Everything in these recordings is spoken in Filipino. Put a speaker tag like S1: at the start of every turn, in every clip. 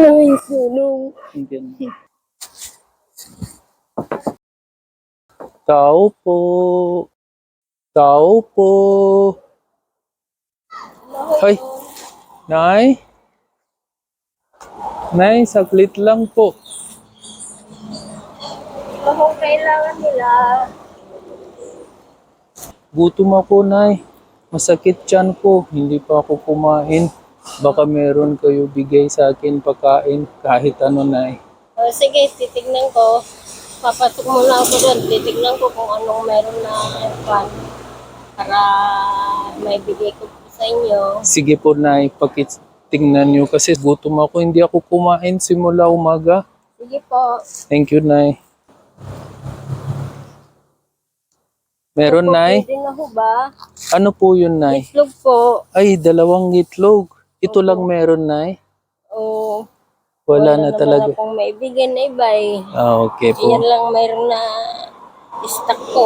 S1: Ay, tulong.
S2: Tao po. Tao po. Ay, Nay? Nay, saglit lang po.
S1: Kung kailangan nila.
S2: Gutom ako, Nay. Masakit tiyan ko. Hindi pa ako kumain. Baka meron kayo bigay sa akin pagkain kahit ano, Nay.
S1: O, sige, titignan ko. Papasok muna ako doon. Titignan ko kung anong meron na pan para may bigay ko po sa inyo.
S2: Sige po, Nay. Pakitingnan nyo kasi gutom ako. Hindi ako kumain simula umaga.
S1: Sige po.
S2: Thank you, Nay. Meron, Nay?
S1: Pwede na ho ba?
S2: Ano po yun, Nay?
S1: Itlog po.
S2: Ay, dalawang itlog. Ito lang meron, Nay.
S1: O,
S2: Wala na talaga.
S1: Wala pong maibigay na iba eh.
S2: Ah, okay po.
S1: Yan lang mayroon na stock ko.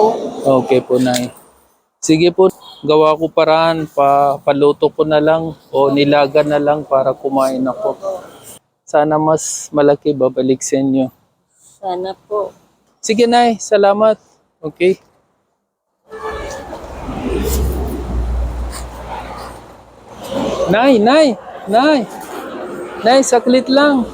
S2: Okay po, Nay. Sige po, gawa ko paraan. Pa, paluto ko na lang o nilaga na lang para kumain ako. Sana mas malaki babalik sa inyo.
S1: Sana po.
S2: Sige, Nay. Salamat. Okay. Nay, Nay, Nay. Nay, saklit lang.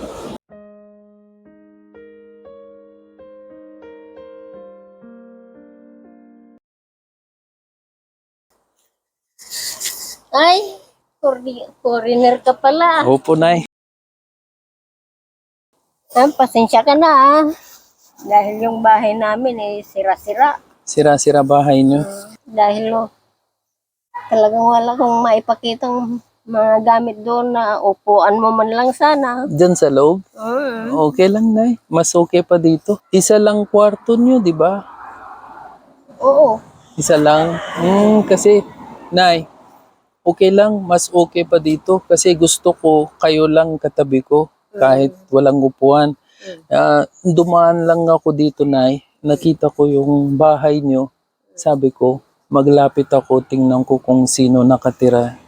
S1: Ay, foreign- foreigner ka pala.
S2: Opo, Nay.
S1: Ah, pasensya ka na ah. Dahil yung bahay namin eh sira-sira.
S2: Sira-sira bahay niyo.
S1: Dahil oh, talagang wala kong maipakitang mga gamit doon na upuan mo man lang sana.
S2: Diyan sa loob.
S1: Mm.
S2: Okay lang, Nay. Mas okay pa dito. Isa lang kwarto niyo, di ba?
S1: Oo.
S2: Isa lang. Hmm, kasi, Nay, okay lang. Mas okay pa dito. Kasi gusto ko kayo lang katabi ko. Kahit walang upuan. Ah, dumaan lang ako dito, Nay. Nakita ko yung bahay niyo. Sabi ko, maglapit ako, tingnan ko kung sino nakatira.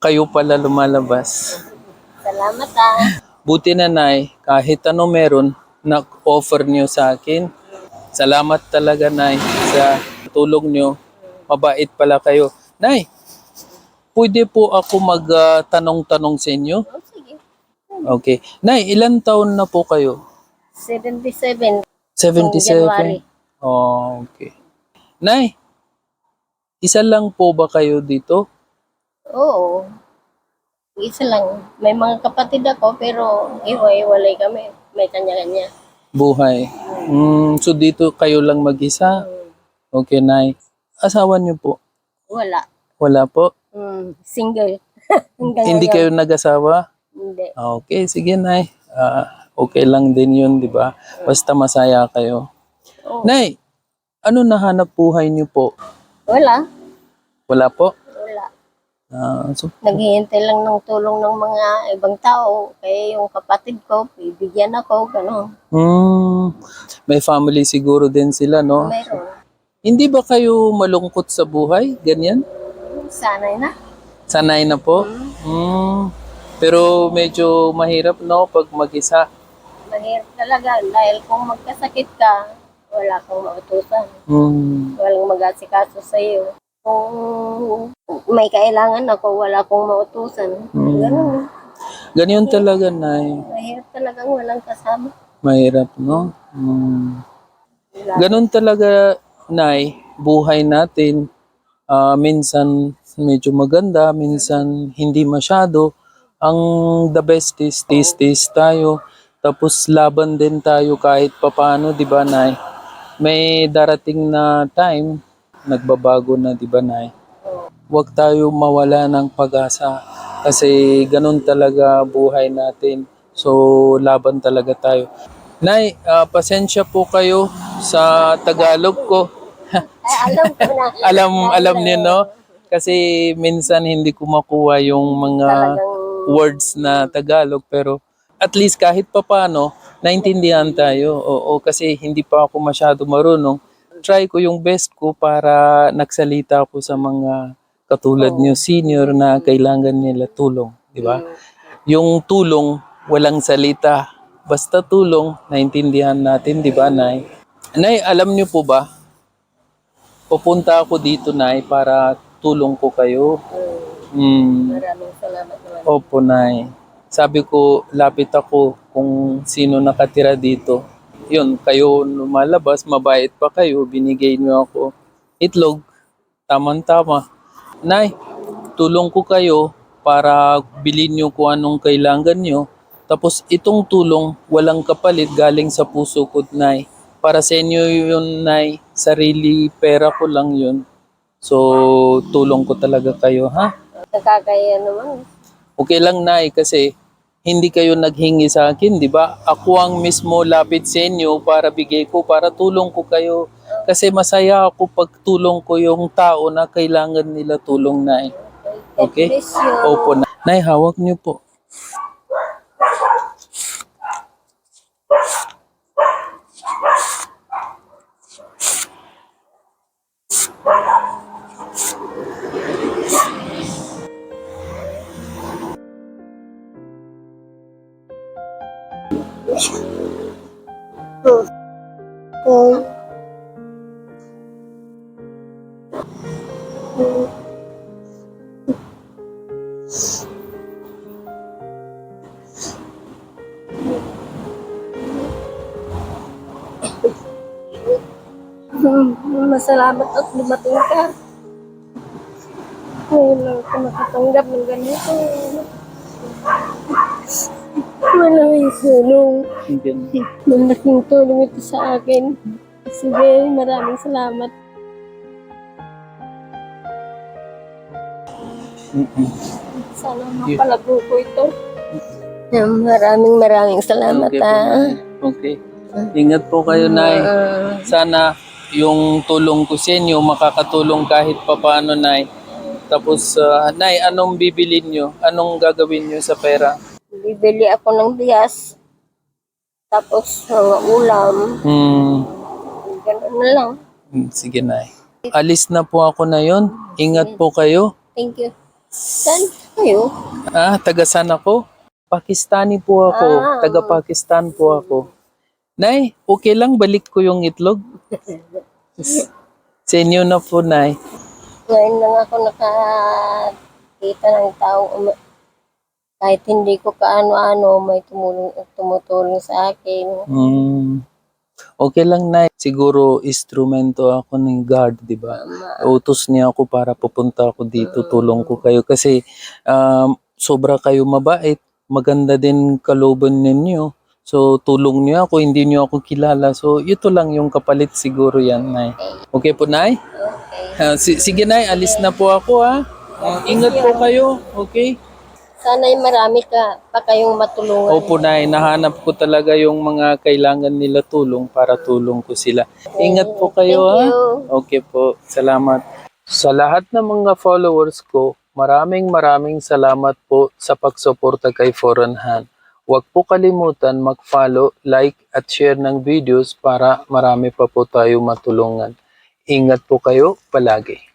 S2: Kayo pala lumalabas.
S1: Salamat ah.
S2: Buti na, Nay, kahit ano meron, na-offer niyo sa akin. Salamat talaga, Nay, sa tulong niyo. Mabait pala kayo. Nay, pwede po ako magtanong-tanong sa inyo?
S1: Oh, sige.
S2: Okay. Nay, ilan taon na po kayo?
S1: 77.
S2: 77?
S1: January.
S2: Oh, okay. Nay, isa lang po ba kayo dito?
S1: Oo. Isa lang. May mga kapatid ako pero iwa-iwalay kami. May kanya-kanya.
S2: Buhay. Mm, so dito kayo lang mag-isa? Okay, Nay. Asawa niyo po?
S1: Wala.
S2: Wala po?
S1: Mm, single. Hanggang
S2: Hindi kayo nag-asawa?
S1: Hindi.
S2: Ah, Okay, sige, Nay. Ah, okay lang din yun, di ba? Basta masaya kayo.
S1: Oo.
S2: Nay, ano nahanap buhay niyo po?
S1: Wala.
S2: Wala po? Ah, so,
S1: Naghihintay lang ng tulong ng mga ibang tao. Kaya yung kapatid ko, bibigyan ako, gano'n.
S2: hmm, may family siguro din sila, no?
S1: Mayroon.
S2: Hindi ba kayo malungkot sa buhay? Ganyan?
S1: Sanay na.
S2: Sanay na po? Hmm. Pero medyo mahirap, no? Pag mag-isa.
S1: Mahirap talaga. Dahil kung magkasakit ka, wala kang mautusan.
S2: Hmm.
S1: Walang mag-asikaso sa iyo. Kung may kailangan ako, wala akong mautusan.
S2: Mm.
S1: Ganun.
S2: Ganyan talaga, Nay.
S1: Mahirap talagang walang kasama.
S2: Mahirap, no?
S1: Wala.
S2: Ganun talaga, Nay, buhay natin. Ah, minsan medyo maganda, minsan hindi masyado. Ang the best is taste-taste tayo. Tapos laban din tayo kahit papano, di ba, Nay? May darating na time, nagbabago na, di ba, Nay? Huwag tayo mawala ng pag-asa kasi ganun talaga buhay natin. So, laban talaga tayo. Nay, ah, pasensya po kayo sa Tagalog ko.
S1: Alam ko na.
S2: alam alam niyo no kasi minsan hindi ko makuha yung mga words na Tagalog pero at least kahit papano naintindihan tayo. Oo kasi hindi pa ako masyado marunong. Try ko yung best ko para nagsalita ako sa mga katulad niyo senior na kailangan nila tulong, di ba? Yung tulong walang salita. Basta tulong, naintindihan natin, di ba, Nay? Nay, alam niyo po ba, pupunta ako dito, Nay, para tulong ko kayo. Hmm.
S1: Maraming salamat naman.
S2: Opo, Nay. Sabi ko, lapit ako kung sino nakatira dito. Yun, kayo lumalabas, mabait pa kayo, binigay niyo ako itlog. Tamang-tama. Nay, tulong ko kayo para bilhin niyo kung anong kailangan niyo. Tapos itong tulong, walang kapalit, galing sa puso ko, Nay. Para sa inyo yun, Nay. Sarili pera ko lang yun. So, tulong ko talaga kayo, ha?
S1: Nakakaya naman.
S2: Okay lang, Nay, kasi hindi kayo naghingi sa akin, di ba? Ako ang mismo lapit sa inyo para bigay ko, para tulong ko kayo. Kasi masaya ako pag tulong ko yung tao na kailangan nila tulong, Nay. Okay?
S1: bless you.
S2: Opo. Nay, hawak niyo po.
S1: Oh. Masalamat at dumating ka. Ngayon lang ako ng. Malaking tulong. Malaking tulong ito sa akin. Sige, maraming salamat. Sana mapalago ko ito. Maraming maraming salamat
S2: Okay
S1: ah.
S2: Okay. Ingat po kayo, Nay.
S1: Ah,
S2: Sana yung tulong ko sa inyo makakatulong kahit papaano, Nay. Tapos, ah, Nay, anong bibilin nyo? Anong gagawin nyo sa pera?
S1: Bibili ako ng bigas. Tapos mga ulam.
S2: Hmm,
S1: Ganun na lang.
S2: hmm, sige, Nay. Alis na po ako na yon. Ingat po kayo.
S1: Thank you. Saan kayo?
S2: Ah, taga saan ako? Pakistani po ako.
S1: Ah.
S2: Taga Pakistan po ako. Nay, okay lang balik ko yung itlog? Sa inyo na po, Nay.
S1: Ngayon lang ako nakakita ng taong uma- kahit hindi ko kaano-ano, may tumulong, tumutulong sa akin.
S2: Hmm. Okay lang, Nay. Siguro, instrumento ako ng guard, di ba? Utos niya ako para pupunta ako dito, tulong ko kayo. Kasi um, sobra kayo mabait. Maganda din kaloban ninyo. So, tulong niyo ako, hindi niyo ako kilala. So, ito lang yung kapalit siguro yan, Nay. Okay po, Nay?
S1: Okay.
S2: Si- sige, Nay. Alis na po ako, ha? Ah, ingat po kayo, okay?
S1: Sana'y marami ka pa kayong matulungan.
S2: Opo, Nay. Nahanap ko talaga yung mga kailangan nila tulong para tulong ko sila. Ingat po kayo,
S1: Thank
S2: ha?
S1: you.
S2: Okay po, salamat. Sa lahat ng mga followers ko, maraming maraming salamat po sa pagsuporta kay Foreign Hand. Huwag po kalimutan mag-follow, like at share ng videos para marami pa po tayo matulungan. Ingat po kayo palagi.